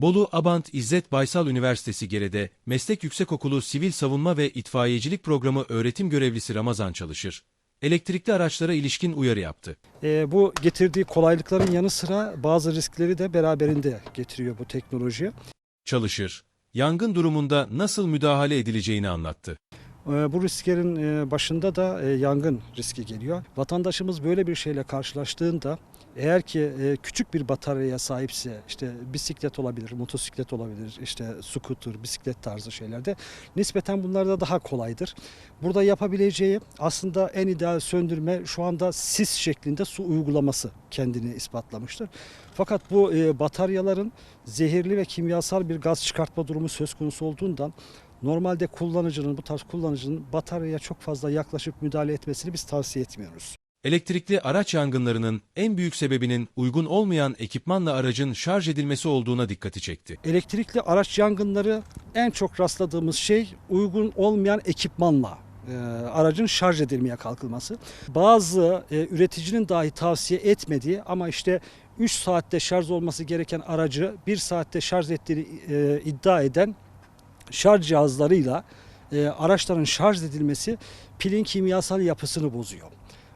Bolu Abant İzzet Baysal Üniversitesi Gere'de Meslek Yüksekokulu Sivil Savunma ve İtfaiyecilik Programı öğretim görevlisi Ramazan Çalışır, elektrikli araçlara ilişkin uyarı yaptı. E, bu getirdiği kolaylıkların yanı sıra bazı riskleri de beraberinde getiriyor bu teknoloji. Çalışır, yangın durumunda nasıl müdahale edileceğini anlattı. E, bu risklerin e, başında da e, yangın riski geliyor. Vatandaşımız böyle bir şeyle karşılaştığında eğer ki e, küçük bir bataryaya sahipse işte bisiklet olabilir, motosiklet olabilir, işte scooter, bisiklet tarzı şeylerde nispeten bunlar da daha kolaydır. Burada yapabileceği aslında en ideal söndürme şu anda sis şeklinde su uygulaması kendini ispatlamıştır. Fakat bu bataryaların zehirli ve kimyasal bir gaz çıkartma durumu söz konusu olduğundan normalde kullanıcının bu tarz kullanıcının bataryaya çok fazla yaklaşıp müdahale etmesini biz tavsiye etmiyoruz. Elektrikli araç yangınlarının en büyük sebebinin uygun olmayan ekipmanla aracın şarj edilmesi olduğuna dikkati çekti. Elektrikli araç yangınları en çok rastladığımız şey uygun olmayan ekipmanla e, aracın şarj edilmeye kalkılması. Bazı e, üreticinin dahi tavsiye etmediği ama işte 3 saatte şarj olması gereken aracı 1 saatte şarj ettiğini e, iddia eden şarj cihazlarıyla e, araçların şarj edilmesi pilin kimyasal yapısını bozuyor.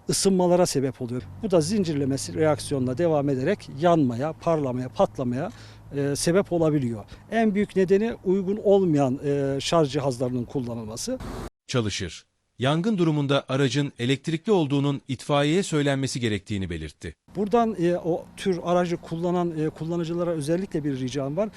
Isınmalara sebep oluyor. Bu da zincirlemesi reaksiyonla devam ederek yanmaya, parlamaya, patlamaya e, sebep olabiliyor. En büyük nedeni uygun olmayan e, şarj cihazlarının kullanılması. Çalışır, yangın durumunda aracın elektrikli olduğunun itfaiyeye söylenmesi gerektiğini belirtti. Buradan e, o tür aracı kullanan e, kullanıcılara özellikle bir ricam var.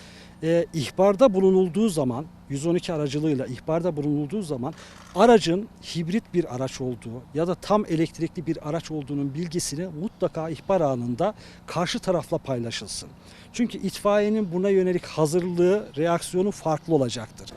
E, ihbarda bulunulduğu zaman 112 aracılığıyla ihbarda bulunulduğu zaman aracın hibrit bir araç olduğu ya da tam elektrikli bir araç olduğunun bilgisini mutlaka ihbar anında karşı tarafla paylaşılsın. Çünkü itfaiyenin buna yönelik hazırlığı, reaksiyonu farklı olacaktır.